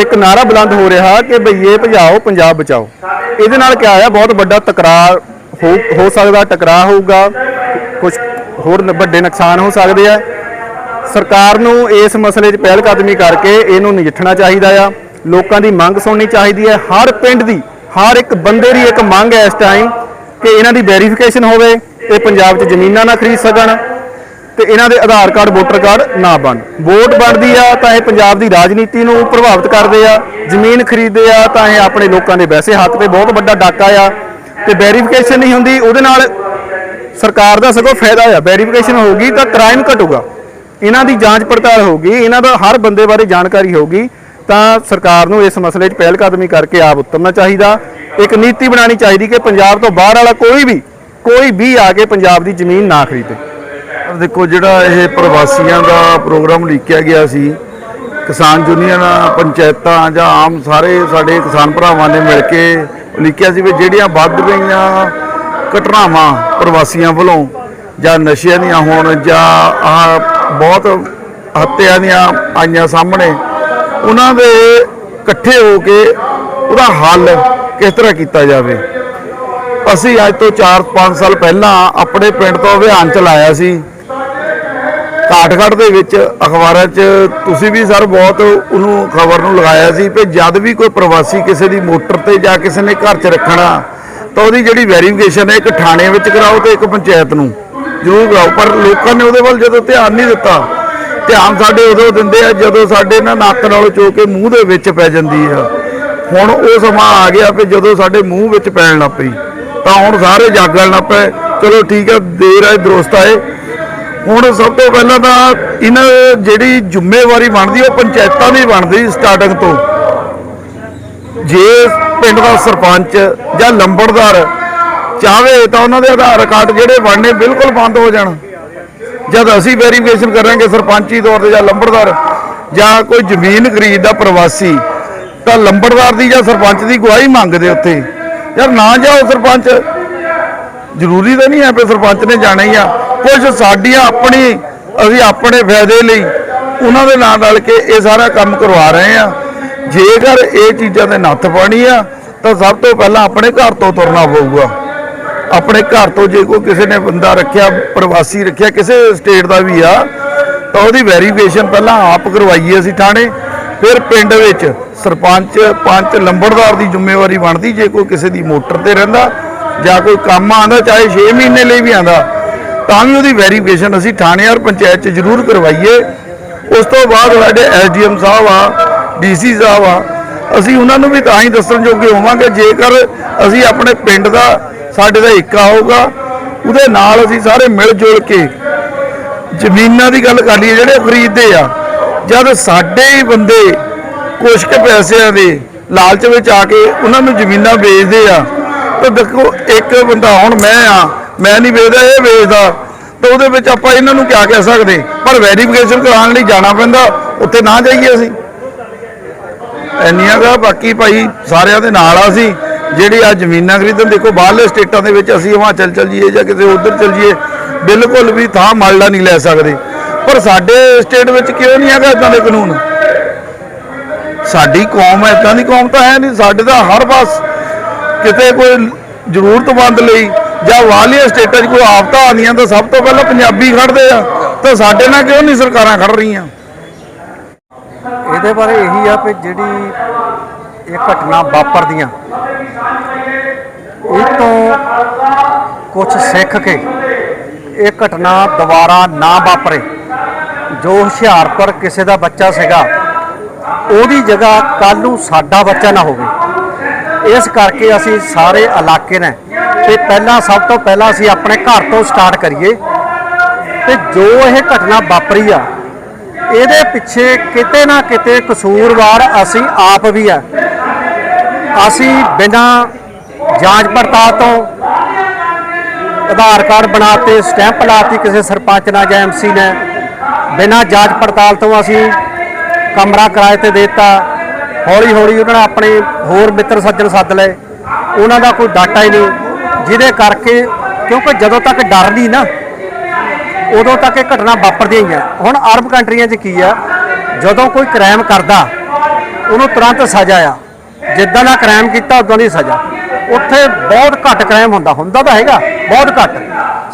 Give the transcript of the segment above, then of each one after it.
ਇੱਕ ਨਾਰਾ ਬੁਲੰਦ ਹੋ ਰਿਹਾ ਕਿ ਬਈਏ ਭਜਾਓ, ਪੰਜਾਬ ਬਚਾਓ। ਇਹਦੇ ਨਾਲ ਕੀ ਆ, ਬਹੁਤ ਵੱਡਾ ਤਕਰਾਰ ਹੋ ਹੋ ਸਕਦਾ, ਟਕਰਾਅ ਹੋਊਗਾ। ਕੁਝ ਹੋਰ ਵੱਡੇ ਨੁਕਸਾਨ ਹੋ ਸਕਦੇ ਆ। ਸਰਕਾਰ ਨੂੰ ਇਸ ਮਸਲੇ 'ਚ ਪਹਿਲ ਕਦਮੀ ਕਰਕੇ ਇਹਨੂੰ ਨਜਿੱਠਣਾ ਚਾਹੀਦਾ ਆ। ਲੋਕਾਂ ਦੀ ਮੰਗ ਸੁਣਨੀ ਚਾਹੀਦੀ ਹੈ ਹਰ ਪਿੰਡ ਦੀ, ਹਰ ਇੱਕ ਬੰਦੇ ਦੀ ਇੱਕ ਮੰਗ ਹੈ ਇਸ ਟਾਈਮ ਕਿ ਇਹਨਾਂ ਦੀ ਵੈਰੀਫਿਕੇਸ਼ਨ ਹੋਵੇ, ਇਹ ਪੰਜਾਬ 'ਚ ਜ਼ਮੀਨਾਂ ਨਾ ਖਰੀਦ ਸਕਣ। ਤੇ ਇਹਨਾਂ ਦੇ ਆਧਾਰ ਕਾਰਡ, ਵੋਟਰ ਕਾਰਡ ਨਾ ਬਣ। ਵੋਟ ਬਣਦੀ ਆ ਤਾਂ ਇਹ ਪੰਜਾਬ ਦੀ ਰਾਜਨੀਤੀ ਨੂੰ ਪ੍ਰਭਾਵਿਤ ਕਰਦੇ ਆ, ਜ਼ਮੀਨ ਖਰੀਦਦੇ ਆ, ਤਾਂ ਇਹ ਆਪਣੇ ਲੋਕਾਂ ਦੇ ਵੈਸੇ ਹੱਥ ਤੇ ਬਹੁਤ ਵੱਡਾ ਡਾਕਾ ਆ। ਤੇ ਵੈਰੀਫਿਕੇਸ਼ਨ ਨਹੀਂ ਹੁੰਦੀ, ਉਹਦੇ ਨਾਲ ਸਰਕਾਰ ਦਾ ਸਗੋਂ ਫਾਇਦਾ ਆ। ਵੈਰੀਫਿਕੇਸ਼ਨ ਹੋਊਗੀ ਤਾਂ ਕ੍ਰਾਈਮ ਘਟੂਗਾ। ਇਹਨਾਂ ਦੀ ਜਾਂਚ ਪੜਤਾਲ ਹੋਊਗੀ, ਇਹਨਾਂ ਦਾ ਹਰ ਬੰਦੇ ਬਾਰੇ ਜਾਣਕਾਰੀ ਹੋਊਗੀ, ਤਾਂ ਸਰਕਾਰ ਨੂੰ ਇਸ ਮਸਲੇ 'ਚ ਪਹਿਲ ਕਦਮੀ ਕਰਕੇ ਆਪ ਉਤਰਨਾ ਚਾਹੀਦਾ। ਇੱਕ ਨੀਤੀ ਬਣਾਉਣੀ ਚਾਹੀਦੀ ਕਿ ਪੰਜਾਬ ਤੋਂ ਬਾਹਰ ਵਾਲਾ ਕੋਈ ਵੀ ਕੋਈ ਵੀ ਆ ਕੇ ਪੰਜਾਬ ਦੀ ਜ਼ਮੀਨ ਨਾ ਖਰੀਦੇ। ਦੇਖੋ ਜਿਹੜਾ ਇਹ ਪ੍ਰਵਾਸੀਆਂ ਦਾ ਪ੍ਰੋਗਰਾਮ ਲਿਖਿਆ ਗਿਆ ਸੀ, ਕਿਸਾਨ ਯੂਨੀਅਨ, ਪੰਚਾਇਤਾਂ ਜਾਂ ਆਮ ਸਾਰੇ ਸਾਡੇ ਕਿਸਾਨ ਭਰਾਵਾਂ ਨੇ ਮਿਲ ਕੇ ਲਿਖਿਆ ਸੀ ਵੀ ਜਿਹੜੀਆਂ ਵੱਧ ਰਹੀਆਂ ਘਟਨਾਵਾਂ ਪ੍ਰਵਾਸੀਆਂ ਵੱਲੋਂ, ਜਾਂ ਨਸ਼ਿਆਂ ਦੀਆਂ ਹੋਣ, ਜਾਂ ਆ ਬਹੁਤ ਹੱਤਿਆ ਦੀਆਂ ਆਈਆਂ ਸਾਹਮਣੇ, ਉਹਨਾਂ ਦੇ ਇਕੱਠੇ ਹੋ ਕੇ ਉਹਦਾ ਹੱਲ ਕਿਸ ਤਰ੍ਹਾਂ ਕੀਤਾ ਜਾਵੇ? ਅਸੀਂ ਅੱਜ ਤੋਂ 4-5 ਸਾਲ ਪਹਿਲਾਂ ਆਪਣੇ ਪਿੰਡ ਤੋਂ ਅਭਿਆਨ ਚਲਾਇਆ ਸੀ। ਕਾਠਗੜ੍ਹ ਦੇ ਵਿੱਚ ਅਖਬਾਰਾਂ 'ਚ ਤੁਸੀਂ ਵੀ ਸਰ ਬਹੁਤ ਉਹਨੂੰ ਖਬਰ ਨੂੰ ਲਗਾਇਆ ਸੀ ਕਿ ਜਦ ਵੀ ਕੋਈ ਪ੍ਰਵਾਸੀ ਕਿਸੇ ਦੀ ਮੋਟਰ ਤੇ ਜਾਂ ਕਿਸੇ ਨੇ ਘਰ 'ਚ ਰੱਖਣਾ, ਤਾਂ ਉਹਦੀ ਜਿਹੜੀ ਵੈਰੀਫਿਕੇਸ਼ਨ ਹੈ ਇੱਕ ਥਾਣੇ ਵਿੱਚ ਕਰਾਓ ਤੇ ਇੱਕ ਪੰਚਾਇਤ ਨੂੰ ਜ਼ਰੂਰ ਕਰਾਓ। ਪਰ ਲੋਕਾਂ ਨੇ ਉਹਦੇ ਵੱਲ ਜਦੋਂ ਧਿਆਨ ਨਹੀਂ ਦਿੱਤਾ, ਧਿਆਨ ਸਾਡੇ ਉਦੋਂ ਦਿੰਦੇ ਆ ਜਦੋਂ ਸਾਡੇ ਨਾ ਨੱਕ ਨਾਲ ਚੋ ਕੇ ਮੂੰਹ ਦੇ ਵਿੱਚ ਪੈ ਜਾਂਦੀ ਆ। ਹੁਣ ਉਹ ਸਮਾਂ ਆ ਗਿਆ ਕਿ ਜਦੋਂ ਸਾਡੇ ਮੂੰਹ ਵਿੱਚ ਪੈਣ ਲੱਗ ਪਈ, ਤਾਂ ਹੁਣ ਸਾਰੇ ਜਾਗਣ ਲੱਗ ਪਏ। ਚਲੋ ਠੀਕ ਆ, ਦੇਰ ਆਏ ਦਰੁਸਤ ਆਏ ਹੁਣ ਸਭ ਤੋਂ ਪਹਿਲਾਂ ਤਾਂ ਇਹਨਾਂ ਜਿਹੜੀ ਜ਼ਿੰਮੇਵਾਰੀ ਬਣਦੀ, ਉਹ ਪੰਚਾਇਤਾਂ ਦੀ ਬਣਦੀ ਸਟਾਰਟਿੰਗ ਤੋਂ। ਜੇ ਪਿੰਡ ਦਾ ਸਰਪੰਚ ਜਾਂ ਲੰਬੜਦਾਰ ਚਾਹਵੇ ਤਾਂ ਉਹਨਾਂ ਦੇ ਆਧਾਰ ਕਾਰਡ ਜਿਹੜੇ ਬਣਨੇ ਬਿਲਕੁਲ ਬੰਦ ਹੋ ਜਾਣ। ਜਦ ਅਸੀਂ ਵੈਰੀਫਿਕੇਸ਼ਨ ਕਰਾਂਗੇ ਸਰਪੰਚੀ ਤੌਰ ਤੇ ਜਾਂ ਲੰਬੜਦਾਰ ਜਾਂ ਕੋਈ ਜ਼ਮੀਨ ਖਰੀਦਦਾ ਪ੍ਰਵਾਸੀ, ਤਾਂ ਲੰਬੜਦਾਰ ਦੀ ਜਾਂ ਸਰਪੰਚ ਦੀ ਗਵਾਹੀ ਮੰਗਦੇ ਉੱਥੇ। ਯਾਰ ਨਾ ਜਾਓ ਸਰਪੰਚ। ਜ਼ਰੂਰੀ ਤਾਂ ਨਹੀਂ ਹੈ ਵੀ ਸਰਪੰਚ ਨੇ ਜਾਣਾ ਹੀ ਆ। ਕੁਝ ਸਾਡੀਆਂ ਆਪਣੀ, ਅਸੀਂ ਆਪਣੇ ਫਾਇਦੇ ਲਈ ਉਹਨਾਂ ਦੇ ਨਾਲ ਰਲ ਕੇ ਇਹ ਸਾਰਾ ਕੰਮ ਕਰਵਾ ਰਹੇ ਆ ਜੇਕਰ ਇਹ ਚੀਜ਼ਾਂ ਦੇ ਨੱਥ ਪਾਣੀ ਆ ਤਾਂ ਸਭ ਤੋਂ ਪਹਿਲਾਂ ਆਪਣੇ ਘਰ ਤੋਂ ਤੁਰਨਾ ਪਊਗਾ। ਆਪਣੇ ਘਰ ਤੋਂ ਜੇ ਕੋਈ ਕਿਸੇ ਨੇ ਬੰਦਾ ਰੱਖਿਆ, ਪ੍ਰਵਾਸੀ ਰੱਖਿਆ, ਕਿਸੇ ਸਟੇਟ ਦਾ ਵੀ ਆ, ਤਾਂ ਉਹਦੀ ਵੈਰੀਫਿਕੇਸ਼ਨ ਪਹਿਲਾਂ ਆਪ ਕਰਵਾਈਏ ਅਸੀਂ ਥਾਣੇ। ਫਿਰ ਪਿੰਡ ਵਿੱਚ ਸਰਪੰਚ, ਪੰਚ, ਲੰਬੜਦਾਰ ਦੀ ਜ਼ਿੰਮੇਵਾਰੀ ਬਣਦੀ, ਜੇ ਕੋਈ ਕਿਸੇ ਦੀ ਮੋਟਰ ਤੇ ਰਹਿੰਦਾ ਜਾਂ ਕੋਈ ਕੰਮ ਆਂਦਾ ਚਾਹੇ 6 ਮਹੀਨੇ ਲਈ ਵੀ ਆਂਦਾ ਤਾਂ ਵੀ ਉਹਦੀ ਵੈਰੀਫਿਕੇਸ਼ਨ ਅਸੀਂ ਥਾਣੇ ਔਰ ਪੰਚਾਇਤ 'ਚ ਜ਼ਰੂਰ ਕਰਵਾਈਏ। ਉਸ ਤੋਂ ਬਾਅਦ ਸਾਡੇ ਐਸਡੀਐਮ ਸਾਹਿਬ ਆ, ਡੀਸੀ ਸਾਹਿਬ ਆ, ਅਸੀਂ ਉਹਨਾਂ ਨੂੰ ਵੀ ਤਾਂ ਹੀ ਦੱਸਣ ਜੋਗੇ ਹੋਵਾਂਗੇ, ਜੇਕਰ ਅਸੀਂ ਆਪਣੇ ਪਿੰਡ ਦਾ, ਸਾਡੇ ਦਾ ਏਕਾ ਹੋਊਗਾ, ਉਹਦੇ ਨਾਲ ਅਸੀਂ ਸਾਰੇ ਮਿਲ ਜੁਲ ਕੇ ਜ਼ਮੀਨਾਂ ਦੀ ਗੱਲ ਕਰ ਲਈਏ, ਜਿਹੜੇ ਖਰੀਦਦੇ ਆ, ਜਦ ਸਾਡੇ ਹੀ ਬੰਦੇ ਕੁਛ ਕੁ ਪੈਸਿਆਂ ਦੇ ਲਾਲਚ ਵਿੱਚ ਆ ਕੇ ਉਹਨਾਂ ਨੂੰ ਜ਼ਮੀਨਾਂ ਵੇਚਦੇ ਆ, ਤਾਂ ਦੇਖੋ ਇੱਕ ਬੰਦਾ ਹੁਣ ਮੈਂ ਆ ਮੈਂ ਨਹੀਂ ਵੇਚਦਾ ਇਹ ਵੇਚਦਾ ਤਾਂ ਉਹਦੇ ਵਿੱਚ ਆਪਾਂ ਇਹਨਾਂ ਨੂੰ ਕਿਆ ਕਹਿ ਸਕਦੇ? ਪਰ ਵੈਰੀਫਿਕੇਸ਼ਨ ਕਰਾਉਣ ਲਈ ਜਾਣਾ ਪੈਂਦਾ, ਉੱਥੇ ਨਾ ਜਾਈਏ ਅਸੀਂ। ਇੰਨੀਆਂ ਦਾ ਬਾਕੀ ਭਾਈ ਸਾਰਿਆਂ ਦੇ ਨਾਲ ਆ ਅਸੀਂ। ਜਿਹੜੀ ਆ ਜ਼ਮੀਨਾਂ ਖਰੀਦਣ, ਦੇਖੋ ਬਾਹਰਲੇ ਸਟੇਟਾਂ ਦੇ ਵਿੱਚ ਅਸੀਂ ਹਿਮਾਚਲ ਚਲ ਜਾਈਏ ਜਾਂ ਕਿਤੇ ਉਧਰ ਚਲ ਜਾਈਏ, ਬਿਲਕੁਲ ਵੀ ਥਾਂ ਮਲਦਾ ਨਹੀਂ ਲੈ ਸਕਦੇ। ਪਰ ਸਾਡੇ ਸਟੇਟ ਵਿੱਚ ਕਿਉਂ ਨਹੀਂ ਹੈਗਾ ਇਦਾਂ ਦੇ ਕਾਨੂੰਨ? ਸਾਡੀ ਕੌਮ ਇਦਾਂ ਦੀ ਕੌਮ ਤਾਂ ਹੈ ਨਹੀਂ। ਸਾਡੇ ਤਾਂ ਹਰ ਪਾਸ ਕਿਤੇ ਕੋਈ ਜ਼ਰੂਰਤਮੰਦ ਲਈ ਜਾਂ ਵਾਲੀਆ ਸਟੇਟਾਂ 'ਚ ਕੋਈ ਆਫਤਾਂ ਆਉਂਦੀਆਂ ਤਾਂ ਸਭ ਤੋਂ ਪਹਿਲਾਂ ਪੰਜਾਬੀ ਖੜਦੇ ਆ। ਤਾਂ ਸਾਡੇ ਨਾਲ ਕਿਉਂ ਨਹੀਂ ਸਰਕਾਰਾਂ ਖੜ ਰਹੀਆਂ? ਇਹਦੇ ਬਾਰੇ ਇਹੀ ਆ ਕਿ ਜਿਹੜੀ ਇਹ ਘਟਨਾ ਵਾਪਰਦੀਆਂ, ਇਹ ਤੋਂ ਕੁਝ ਸਿੱਖ ਕੇ ਇਹ ਘਟਨਾ ਦੁਬਾਰਾ ਨਾ ਵਾਪਰੇ। ਜੋ ਹੁਸ਼ਿਆਰਪੁਰ ਕਿਸੇ ਦਾ ਬੱਚਾ ਸੀਗਾ, ਉਹਦੀ ਜਗ੍ਹਾ ਕੱਲ ਨੂੰ ਸਾਡਾ ਬੱਚਾ ਨਾ ਹੋਵੇ। ਇਸ ਕਰਕੇ ਅਸੀਂ ਸਾਰੇ ਇਲਾਕੇ ਨੇ ਤੇ ਪਹਿਲਾਂ ਸਭ ਤੋਂ ਪਹਿਲਾਂ ਅਸੀਂ ਆਪਣੇ ਘਰ ਤੋਂ ਸਟਾਰਟ ਕਰੀਏ। ਤੇ ਜੋ ਇਹ ਘਟਨਾ ਵਾਪਰੀ ਆ, ਇਹਦੇ ਪਿੱਛੇ ਕਿਤੇ ਨਾ ਕਿਤੇ ਕਸੂਰਵਾਰ ਅਸੀਂ ਆਪ ਵੀ ਆ। ਅਸੀਂ ਬਿਨਾਂ ਜਾਂਚ ਪੜਤਾਲ ਤੋਂ ਆਧਾਰ ਕਾਰਡ ਬਣਾਤੇ ਸਟੈਂਪ ਲਾਤੀ ਕਿਸੇ ਸਰਪੰਚ ਨਾਲ ਜਾਂ ਐਮਸੀ ਨੇ। ਬਿਨਾਂ ਜਾਂਚ ਪੜਤਾਲ ਤੋਂ ਅਸੀਂ ਕਮਰਾ ਕਿਰਾਏ ਤੇ ਦੇਤਾ। ਹੌਲੀ ਹੌਲੀ ਉਹਨਾਂ ਨੇ ਆਪਣੇ ਹੋਰ ਮਿੱਤਰ ਸੱਜਣ ਸੱਦ ਲਏ। ਉਹਨਾਂ ਦਾ ਕੋਈ ਡਾਟਾ ਹੀ ਨਹੀਂ। ਜਿਹਦੇ ਕਰਕੇ ਕਿਉਂਕਿ ਜਦੋਂ ਤੱਕ ਡਰ ਨਹੀਂ ਨਾ, ਉਦੋਂ ਤੱਕ ਇਹ ਘਟਨਾ ਵਾਪਰਦੀਆਂ ਹੀ ਆ। ਹੁਣ ਅਰਬ ਕੰਟਰੀਆਂ 'ਚ ਕੀ ਆ, ਜਦੋਂ ਕੋਈ ਕ੍ਰਾਈਮ ਕਰਦਾ, ਉਹਨੂੰ ਤੁਰੰਤ ਸਜ਼ਾ ਆ। ਜਿੱਦਾਂ ਦਾ ਕ੍ਰਾਈਮ ਕੀਤਾ, ਉਦਾਂ ਦੀ ਸਜ਼ਾ। ਉੱਥੇ ਬਹੁਤ ਘੱਟ ਕ੍ਰਾਈਮ ਹੁੰਦਾ ਹੁੰਦਾ ਤਾਂ ਹੈਗਾ, ਬਹੁਤ ਘੱਟ।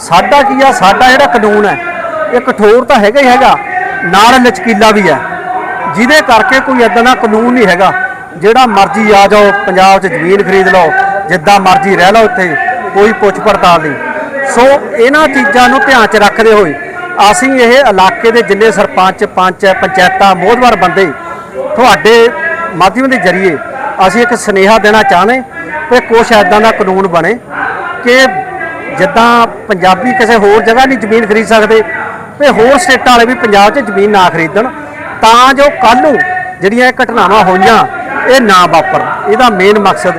ਸਾਡਾ ਕੀ ਆ, ਸਾਡਾ ਜਿਹੜਾ ਕਾਨੂੰਨ ਹੈ, ਇਹ ਕਠੋਰ ਤਾਂ ਹੈਗਾ ਹੀ ਹੈਗਾ, ਨਾਲ ਲਚਕੀਲਾ ਵੀ ਹੈ। ਜਿਹਦੇ ਕਰਕੇ ਕੋਈ ਇਦਾਂ ਦਾ ਕਾਨੂੰਨ ਨਹੀਂ ਹੈਗਾ, ਜਿਹੜਾ ਮਰਜ਼ੀ ਆ ਜਾਓ, ਪੰਜਾਬ 'ਚ ਜ਼ਮੀਨ ਖਰੀਦ ਲਓ, ਜਿੱਦਾਂ ਮਰਜ਼ੀ ਰਹਿ ਲਓ ਇੱਥੇ ਕੋਈ ਪੁੱਛ ਪੜਤਾਲ ਨਹੀਂ। ਸੋ ਇਹਨਾਂ ਚੀਜ਼ਾਂ ਨੂੰ ਧਿਆਨ 'ਚ ਰੱਖਦੇ ਹੋਏ ਅਸੀਂ ਇਹ ਇਲਾਕੇ ਦੇ ਜਿੰਨੇ ਸਰਪੰਚ, ਪੰਚ, ਪੰਚਾਇਤਾਂ, ਮੋਹਦਵਾਰ ਬੰਦੇ ਤੁਹਾਡੇ ਮਾਧਿਅਮ ਦੇ ਜ਼ਰੀਏ ਅਸੀਂ ਇੱਕ ਸੁਨੇਹਾ ਦੇਣਾ ਚਾਹੁੰਦੇ ਕਿ ਕੁਛ ਐਦਾਂ ਦਾ ਕਾਨੂੰਨ ਬਣੇ ਕਿ ਜਿੱਦਾਂ ਪੰਜਾਬੀ ਕਿਸੇ ਹੋਰ ਜਗ੍ਹਾ ਨਹੀਂ ਜ਼ਮੀਨ ਖਰੀਦ ਸਕਦੇ ਤੇ ਹੋਰ ਸਟੇਟਾਂ ਵਾਲੇ ਵੀ ਪੰਜਾਬ 'ਚ ਜ਼ਮੀਨ ਨਾ ਖਰੀਦਣ, ਤਾਂ ਜੋ ਕੱਲ੍ਹ ਨੂੰ ਜਿਹੜੀਆਂ ਇਹ ਘਟਨਾਵਾਂ ਹੋਈਆਂ, ਇਹ ਨਾ ਵਾਪਰਨ। ਇਹਦਾ ਮੇਨ ਮਕਸਦ